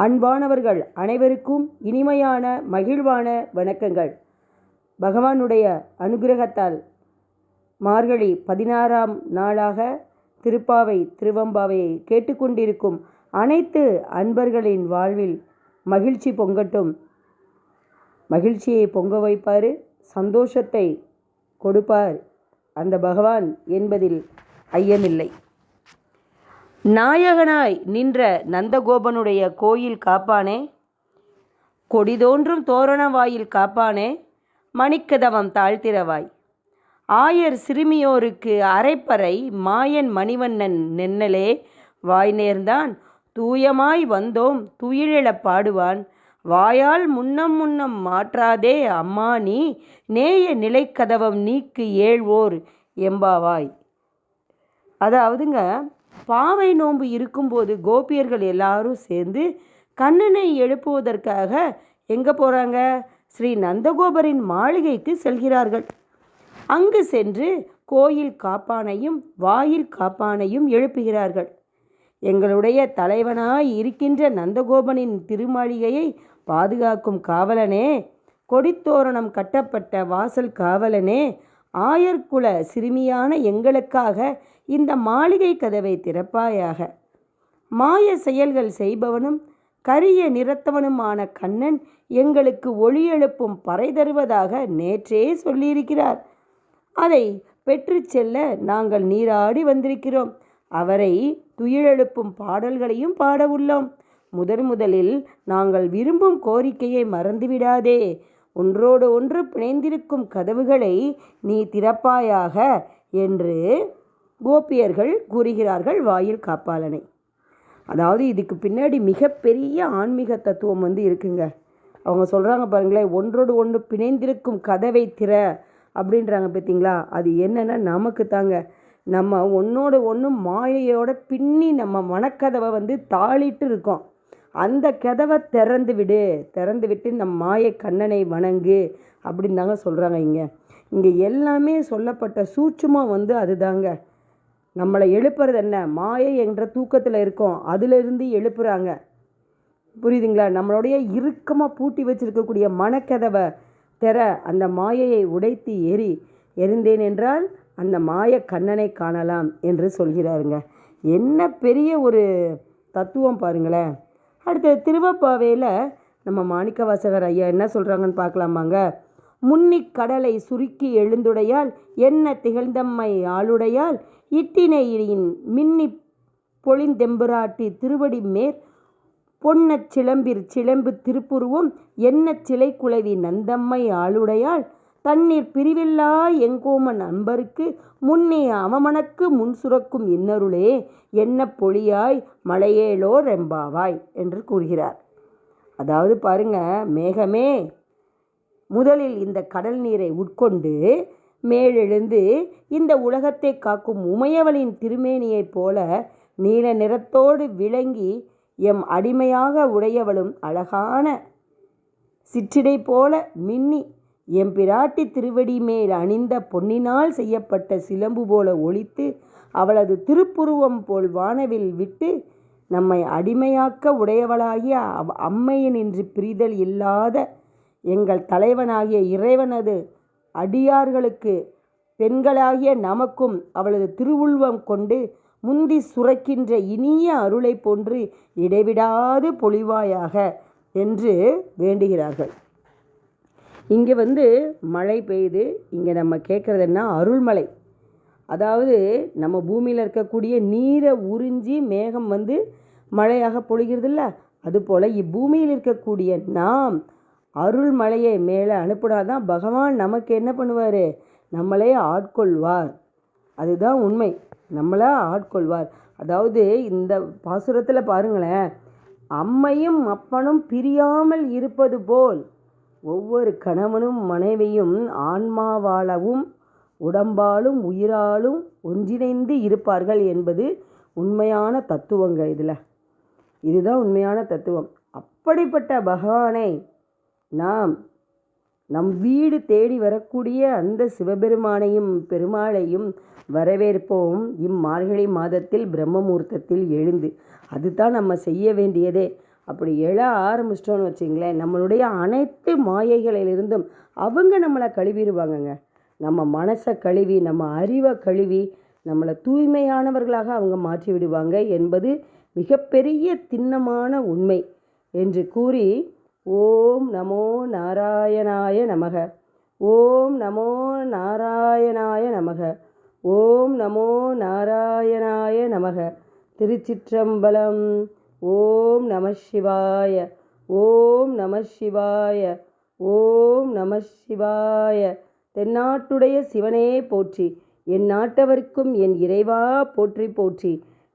அன்பானவர்கள் அனைவருக்கும் இனிமையான மகிழ்வான வணக்கங்கள். பகவானுடைய அனுகிரகத்தால் மார்கழி பதினாறாம் நாளாக திருப்பாவை திருவம்பாவையை கேட்டுக்கொண்டிருக்கும் அனைத்து அன்பர்களின் வாழ்வில் மகிழ்ச்சி பொங்கட்டும். மகிழ்ச்சியை பொங்க வைப்பார் சந்தோஷத்தை கொடுப்பார். அந்த பகவான் என்பதில் ஐயமில்லை. நாயகனாய் நின்ற நந்தகோபனுடைய கோயில் காப்பானே? கொடிதோன்றும் தோரணவாயில் காப்பானே? மணிக்கதவம் தாழ்த்திரவாய் ஆயர் சிறுமியோருக்கு அரைப்பறை மாயன் மணிவண்ணன் நின்னலே. வாய் நேர்ந்தான் தூயமாய் வந்தோம் துயிலெழப் பாடுவான். வாயால் முன்னம் முன்னம் மாற்றாதே அம்மா நீ நேய நிலைக்கதவம் நீக்கு ஏழ்வோர் எம்பாவாய். அதாவதுங்க பாவை நோன்பு இருக்கும்போது கோபியர்கள் எல்லாரும் சேர்ந்து கண்ணனை எழுப்புவதற்காக எங்கே போகிறாங்க ஸ்ரீ நந்தகோபரின் மாளிகைக்கு செல்கிறார்கள். அங்கு சென்று கோயில் காப்பானையும் வாயில் காப்பானையும் எழுப்புகிறார்கள். எங்களுடைய தலைவனாய் இருக்கின்ற நந்தகோபனின் திருமாளிகையை பாதுகாக்கும் காவலனே கொடித்தோரணம் கட்டப்பட்ட வாசல் காவலனே ஆயர்குல சிறுமியான எங்களுக்காக இந்த மாளிகை கதவை திறப்பாயாக. மாய செயல்கள் செய்பவனும் கரிய நிறத்தவனுமான கண்ணன் எங்களுக்கு ஒளி எழுப்பும் பறை தருவதாக நேற்றே சொல்லியிருக்கிறார். அதை பெற்று செல்ல நாங்கள் நீராடி வந்திருக்கிறோம். அவரை துயிலெழுப்பும் பாடல்களையும் பாட உள்ளோம் முதன் முதலில் நாங்கள் விரும்பும் கோரிக்கையை மறந்துவிடாதே. ஒன்றோடு ஒன்று பிணைந்திருக்கும் கதவுகளை நீ திறப்பாயாக என்று கோபியர்கள் கூறுகிறார்கள் வாயில் காப்பாளனை. அதாவது இதுக்கு பின்னாடி மிகப்பெரிய ஆன்மீக தத்துவம் வந்து இருக்குங்க. அவங்க சொல்கிறாங்க பாருங்களேன் ஒன்றோடு ஒன்று பிணைந்திருக்கும் கதவை திற அப்படின்றாங்க பார்த்தீங்களா அது என்னென்னா நமக்கு தாங்க. நம்ம ஒன்றோடு ஒன்று மாயையோட பின்னி நம்ம மனக்கதவை வந்து தாளிட்டு இருக்கோம். அந்த கதவை திறந்து விடு திறந்து விட்டு நம் மாய கண்ணனை வணங்கு அப்படின்னு தாங்க சொல்கிறாங்க இங்கே. இங்கே எல்லாமே சொல்லப்பட்ட சூட்சமாக வந்து அதுதாங்க. நம்மளை எழுப்புறது என்ன? மாயை என்ற தூக்கத்தில் இருக்கோம். அதிலிருந்து எழுப்புறாங்க. புரியுதுங்களா? நம்மளுடைய இறுக்கமாக பூட்டி வச்சிருக்கக்கூடிய மனக்கதவை தெர அந்த மாயையை உடைத்து எரி எரிந்தேன் என்றால் அந்த மாய கண்ணனை காணலாம் என்று சொல்கிறாருங்க. என்ன பெரிய ஒரு தத்துவம் பாருங்களேன். அடுத்து திருவப்பாவையில் நம்ம மாணிக்க வாசகர் ஐயா என்ன சொல்கிறாங்கன்னு பார்க்கலாமாங்க? முன்னிக் கடலை சுருக்கி எழுந்துடையால் என்ன திகழ்ந்தம்மை ஆளுடையால் இட்டினையின் மின்னி பொழிந்தெம்புராட்டி திருவடி மேற் பொன்னச் சிலம்பிற் சிலம்பு திருப்புருவம் என்ன சிலை குலவி நந்தம்மை ஆளுடையாள். தண்ணீர் பிரிவில்லா எங்கோமன் அன்பருக்கு முன்னே அவமனக்கு முன் சுரக்கும் இன்னருளே என்ன பொழியாய் மலையேலோ ரெம்பாவாய் என்று கூறுகிறார். அதாவது பாருங்க மேகமே முதலில் இந்த கடல் நீரை உட்கொண்டு மேலெழுந்து இந்த உலகத்தை காக்கும் உமையவளின் திருமேனியைப் போல நீல நிறத்தோடு விளங்கி எம் அடிமையாக உடையவளும் அழகான சிற்றிடை போல மின்னி எம் பிராட்டி திருவடி மேல் அணிந்த பொன்னினால் செய்யப்பட்ட சிலம்பு போல ஒழித்து அவளது திருப்புருவம் போல் வானவில் விட்டு நம்மை அடிமையாக்க உடையவளாகிய அவ் அம்மையினின்று பிரிதல் இல்லாத எங்கள் தலைவனாகிய இறைவனது அடியார்களுக்கு பெண்களாகிய நமக்கும் அவளது திருவுள்வம் கொண்டு முந்தி சுரக்கின்ற இனிய அருளை போன்று இடைவிடாது பொழிவாயாக என்று வேண்டுகிறார்கள். இங்கே வந்து மழை பெய்யுது இங்கே நம்ம கேட்குறது என்ன? அருள்மலை. அதாவது நம்ம பூமியில் இருக்கக்கூடிய நீரை உறிஞ்சி மேகம் வந்து மழையாக பொழிகிறது இல்லை அதுபோல் இப்பூமியில் இருக்கக்கூடிய நாம் அருள்மலையை மேலே அனுப்பினாதான் பகவான் நமக்கு என்ன பண்ணுவார்? நம்மளே ஆட்கொள்வார். அதுதான் உண்மை. நம்மளை ஆட்கொள்வார். அதாவது இந்த பாசுரத்தில் பாருங்களேன் அம்மையும் அப்பனும் பிரியாமல் இருப்பது போல் ஒவ்வொரு கணவனும் மனைவியும் ஆன்மாவாலவும் உடம்பாலும் உயிராலும் ஒன்றிணைந்து இருப்பார்கள் என்பது உண்மையான தத்துவங்க இதில். இதுதான் உண்மையான தத்துவம். அப்படிப்பட்ட பகவானை நாம் நம் வீடு தேடி வரக்கூடிய அந்த சிவபெருமானையும் பெருமாளையும் வரவேற்போம். இம்மார்கழி மாதத்தில் பிரம்மமூர்த்தத்தில் எழுந்து அதுதான் நம்ம செய்ய வேண்டியதே. அப்படி எழ ஆரம்பிச்சிட்டோன்னு வச்சிங்களேன் நம்மளுடைய அனைத்து மாயைகளிலிருந்தும் அவங்க நம்மளை கழுவிடுவாங்கங்க. நம்ம மனசை கழுவி நம்ம அறிவை கழுவி நம்மளை தூய்மையானவர்களாக அவங்க மாற்றி விடுவாங்க என்பது மிகப்பெரிய திண்ணமான உண்மை என்று கூறி ஓம் நமோ நாராயணாய நமக. ஓம் நமோ நாராயணாய நமக. ஓம் நமோ நாராயணாய நமக. திருச்சிற்றம்பலம். ஓம் நம சிவாய. ஓம் நம சிவாய. ஓம் நம சிவாய. தென்னாட்டுடைய சிவனே போற்றி. என் நாட்டவர்க்கும் என் இறைவா போற்றி போற்றி.